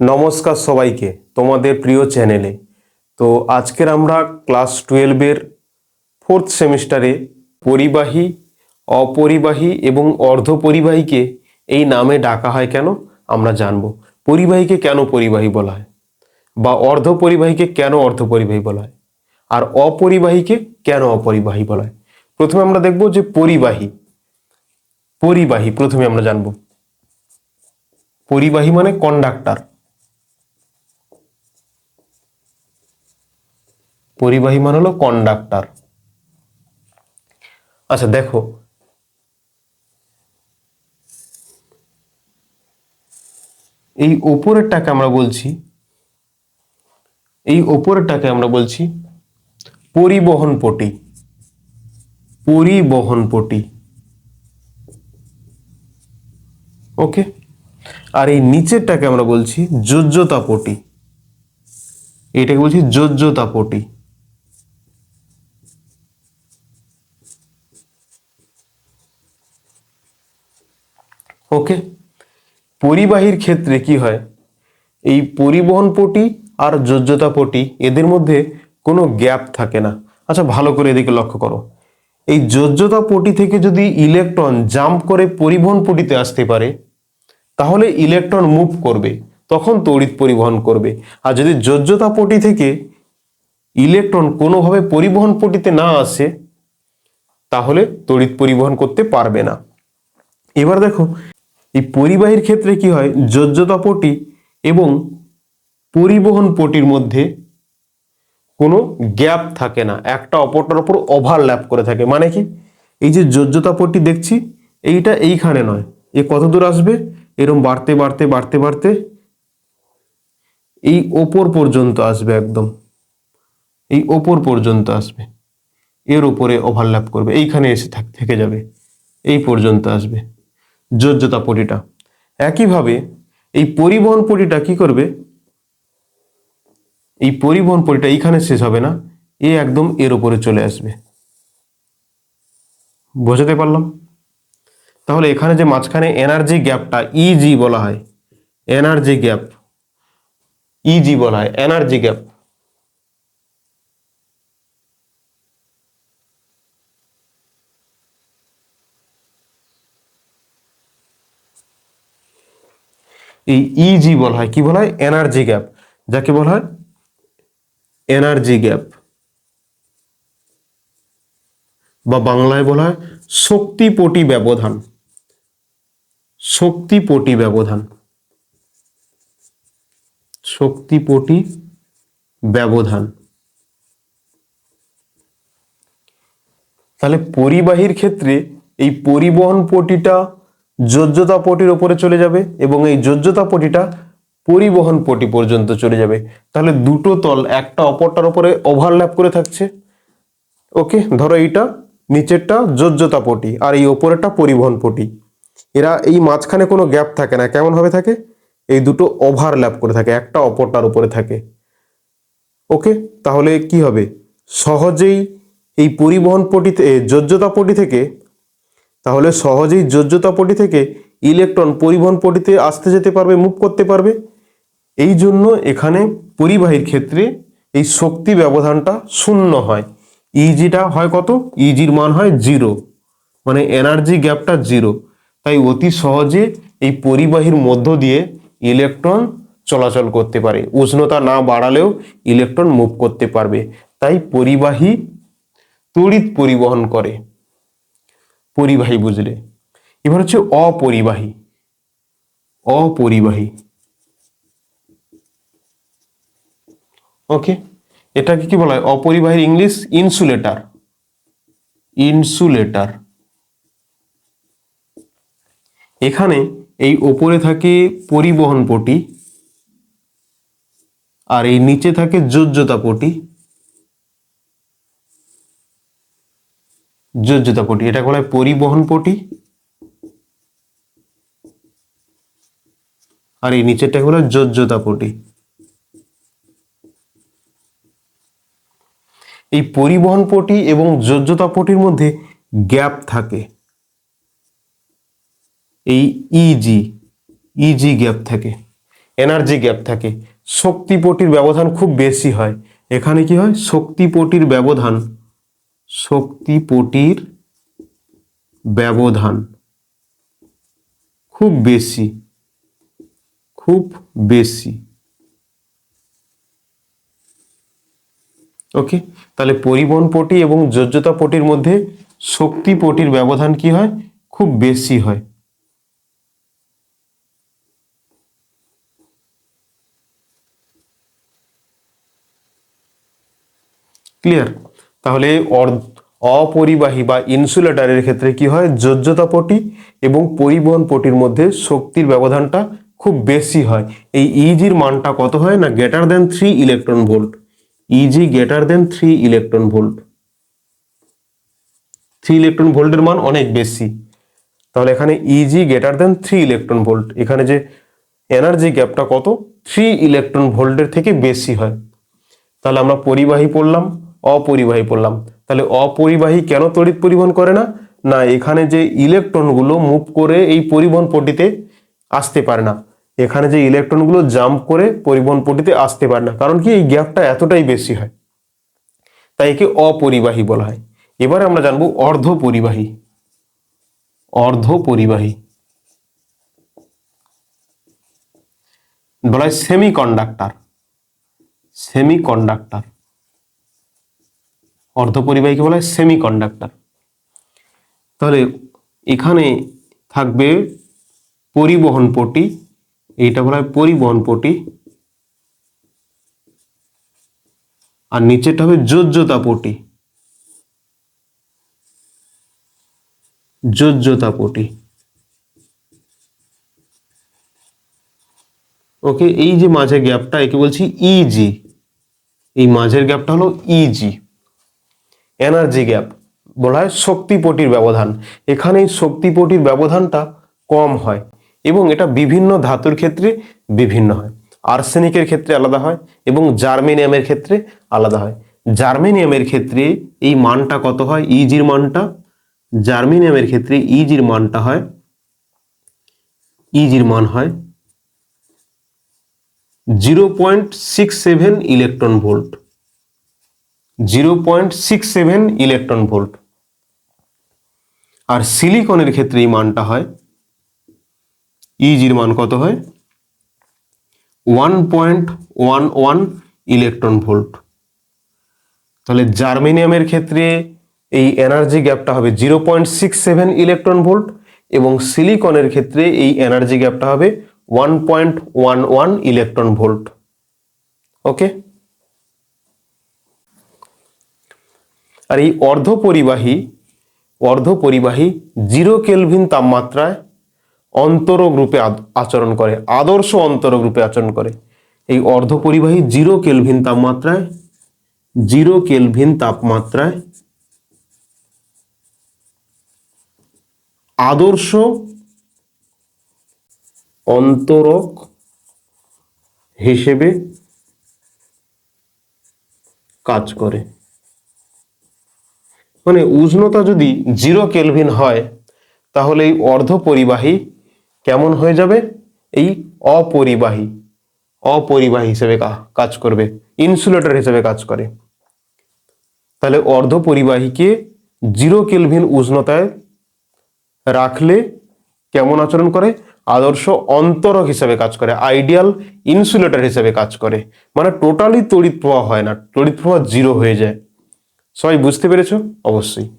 নমস্কার সবাইকে তোমাদের প্রিয় চ্যানেলে। তো আজকের আমরা ক্লাস টুয়েলভের ফোর্থ সেমিস্টারে পরিবাহী, অপরিবাহী এবং অর্ধপরিবাহীকে এই নামে ডাকা হয় কেন আমরা জানব। পরিবাহীকে কেন পরিবাহী বলা হয় বা অর্ধপরিবাহীকে কেন অর্ধপরিবাহী বলা হয় আর অপরিবাহীকে কেন অপরিবাহী বলা হয়। প্রথমে আমরা দেখব যে পরিবাহী পরিবাহী প্রথমে আমরা জানব। পরিবাহী মানে কন্ডাক্টর পরিবাহী মানে হলো কন্ডাক্টর আচ্ছা দেখো। এই ওপরেরটাকে আমরা বলছি, এই ওপরেরটাকে আমরা বলছি পরিবহন পটি। পরিবহন পটি। ওকে? আর এই নিচেরটাকে আমরা বলছি যোজ্যতা পটি। এটাকে বলছি যোজ্যতা পটি। ওকে পরিবাহীর ক্ষেত্রে কি হয়? এই পরিবহন পটি আর যোজ্যতা পটি এদের মধ্যে কোনো গ্যাপ থাকে না। আচ্ছা ভালো করে এদিকে লক্ষ্য করো। এই যোজ্যতা পটি থেকে যদি ইলেকট্রন জাম্প করে পরিবহন পটিতে আসতে পারে, তাহলে ইলেকট্রন মুভ করবে, তখন তড়িৎ পরিবহন করবে। আর যদি যোজ্যতা পটি থেকে ইলেকট্রন কোনোভাবে পরিবহন পটিতে না আসে, তাহলে তড়িৎ পরিবহন করতে পারবে না। এবার দেখো এই পরিবাহীর ক্ষেত্রে কি হয়? যোজ্যতা পটি এবং পরিবহন পটির মধ্যে কোনো গ্যাপ থাকে না। একটা অপরটার উপর ওভারল্যাপ করে থাকে। মানে কি? এই যে যোজ্যতা পটি দেখছি, এইটা এইখানে নয়। এ কত দূর আসবে? এরম বাড়তে বাড়তে বাড়তে বাড়তে এই ওপর পর্যন্ত আসবে একদম। এই ওপর পর্যন্ত আসবে। এর উপরে ওভারল্যাপ করবে। এইখানে এসে থাক- থেকে যাবে। এই পর্যন্ত আসবে। যোজ্যতা পটিটা। একইভাবে এই পরিবহন পটিটা কি করবে? এই পরিবহন পটিটা এইখানে শেষ হবে না, এ একদম এর উপরে চলে আসবে। বোঝাতে পারলাম? তাহলে এখানে যে মাঝখানে এনার্জি গ্যাপটা ইজি বলা হয়, এনার্জি গ্যাপ ইজি বলা হয়, এনার্জি গ্যাপ। এই ইজি বলা হয়, কি বলা হয়? এনার্জি গ্যাপ যাকে বলা হয়? এনার্জি গ্যাপ বা বাংলায় বলা হয় শক্তিপটি ব্যবধান। শক্তিপটি ব্যবধান। শক্তিপটি ব্যবধান। তাহলে পরিবাহীর ক্ষেত্রে এই পরিবহন পটিটা যোজ্যতা পটির ওপরে চলে যাবে এবং এই যোজ্যতা পটিটা পরিবহন পটি পর্যন্ত চলে যাবে। তাহলে দুটো তল, একটা অপরটার উপরে ওভারল্যাপ করে থাকছে। ওকে ধরো এইটা, নিচেরটা যোজ্যতা পটি আর এই ওপরেরটা পরিবহন পটি। এরা এই মাঝখানে কোনো গ্যাপ থাকে না, কেমন ভাবে থাকে? এই দুটো ওভারল্যাপ করে থাকে, একটা অপরটার উপরে থাকে। ওকে তাহলে কি হবে? সহজেই এই পরিবহন পটিতে যোজ্যতা পটি থেকে তাহলে সহজেই যোজ্যতা পটি থেকে ইলেকট্রন পরিবহন পটিতে আসতে যেতে পারবে মুভ করতে পারবে। এই জন্য এখানে পরিবাহীর ক্ষেত্রে এই শক্তি ব্যবধানটা শূন্য হয়। ইজিটা হয় কত? ইজির মান হয় জিরো মানে এনার্জি গ্যাপটা জিরো তাই অতি সহজে এই পরিবাহীর মধ্য দিয়ে ইলেকট্রন চলাচল করতে পারে। উষ্ণতা না বাড়ালেও ইলেকট্রন মুভ করতে পারবে। তাই পরিবাহী, তড়িৎ পরিবহন করে। পরিবাহী বুঝলে। এবার হচ্ছে অপরিবাহী। অপরিবাহী। ওকে এটাকে কি বলা হয়? অপরিবাহীর ইংলিশ ইনসুলেটর ইনসুলেটর এখানে এই ওপরে থাকে পরিবহন পটি আর এই নিচে থাকে যোজ্যতা পটি। যোজ্যতা পটি, এটা বলা হয় পরিবহন পটি। আর এই নিচেরটাকে বলা হয় যোজ্যতা পটি। এই পরিবহন পটি এবং যোজ্যতা পটির মধ্যে গ্যাপ থাকে। এই E G E G gap থাকে, এনার্জি গ্যাপ থাকে। শক্তিপটির ব্যবধান খুব বেশি হয়। এখানে কি হয়? শক্তিপটির ব্যবধান শক্তিপটির ব্যবধান খুব বেশি খুব বেশি। ওকে তাহলে পরিবহন পটি এবং যোজ্যতা পটির মধ্যে শক্তি পটির ব্যবধান কি হয়? খুব বেশি হয়। ক্লিয়ার তাহলে অপরিবাহী বা ইনসুলেটারের ক্ষেত্রে কি হয়? যোজ্যতা পটি এবং পরিবহন পটির মধ্যে শক্তির ব্যবধানটা খুব বেশি হয়। এই ইজির মানটা কত হয় না? Greater than three electron volt E G greater than three electron volt three electron ভোল্টের মান অনেক বেশি। তাহলে এখানে E G greater than three electron volt এখানে যে এনার্জি গ্যাপটা কত? থ্রি ইলেকট্রন ভোল্টের থেকে বেশি হয়। তাহলে আমরা পরিবাহী পড়লাম। অপরিবাহী পড়লাম। তাহলে অপরিবাহী কেন তড়িৎ পরিবহন করে না? না, এখানে যে ইলেকট্রনগুলো মুভ করে এই পরিবহন পটিতে আসতে পারে না। এখানে যে ইলেকট্রনগুলো জাম্প করে পরিবহন পটিতে আসতে পারে না। কারণ কি? এই গ্যাপটা এতটাই বেশি হয়। তাই একে অপরিবাহী বলা হয়। এবারে আমরা জানব অর্ধ পরিবাহী অর্ধ পরিবাহী বলা হয় সেমি কন্ডাক্টর সেমি কন্ডাক্টর অর্ধপরিবাহীকে বলা হয় সেমি কন্ডাক্টর তাহলে এখানে থাকবে পরিবহন পটি, এইটা বলা হয় পরিবহন পটি। আর নিচেরটা হবে যোজ্যতা পটি। যোজ্যতা পটি। ওকে এই যে মাঝের গ্যাপটা একে বলছি ইজি এই মাঝের গ্যাপটা হলো ইজি এনার্জি গ্যাপ বলা হয় শক্তিপটির ব্যবধান। এখানে এই শক্তিপটির ব্যবধানটা কম হয় এবং এটা বিভিন্ন ধাতুর ক্ষেত্রে বিভিন্ন হয়। আর্সেনিকের ক্ষেত্রে আলাদা হয় এবং জার্মেনিয়ামের ক্ষেত্রে আলাদা হয়। জার্মেনিয়ামের ক্ষেত্রে এই মানটা কত হয়? ইজির মানটা। জার্মেনিয়ামের ক্ষেত্রে ইজির মানটা হয় ইজির মান হয় zero point six seven electron volt zero point six seven electron volt. আর সিলিকনের ক্ষেত্রে এই মানটা হয় ইজির মান কত হয়? One point one one electron volt. তাহলে জার্মেনিয়ামের ক্ষেত্রে এই এনার্জি গ্যাপটা হবে zero point six seven electron volt এবং সিলিকনের ক্ষেত্রে এই এনার্জি গ্যাপটা হবে one point one one electron volt. Okay? আর এই অর্ধপরিবাহী অর্ধপরিবাহী জিরো কেলভিন তাপমাত্রায় অন্তরক রূপে আচরণ করে, আদর্শ অন্তরক রূপে আচরণ করে। এই অর্ধপরিবাহী জিরো কেলভিন তাপমাত্রায়, জিরো কেলভিন তাপমাত্রায় আদর্শ অন্তরক হিসেবে কাজ করে। মানে উষ্ণতা যদি জিরো কেলভিন হয়, তাহলে এই অর্ধপরিবাহী কেমন হয়ে যাবে? এই অপরিবাহী অপরিবাহী হিসেবে কাজ করবে ইনসুলেটর হিসেবে কাজ করে। তাহলে অর্ধপরিবাহীকে জিরো কেলভিন উষ্ণতায় রাখলে কেমন আচরণ করে? আদর্শ অন্তরক হিসেবে কাজ করে আইডিয়াল ইনসুলেটর হিসেবে কাজ করে। মানে টোটালি তড়িৎ প্রবাহ হয় না, তড়িৎ প্রবাহ জিরো হয়ে যায়। সবাই বুঝতে পেরেছ? অবশ্যই।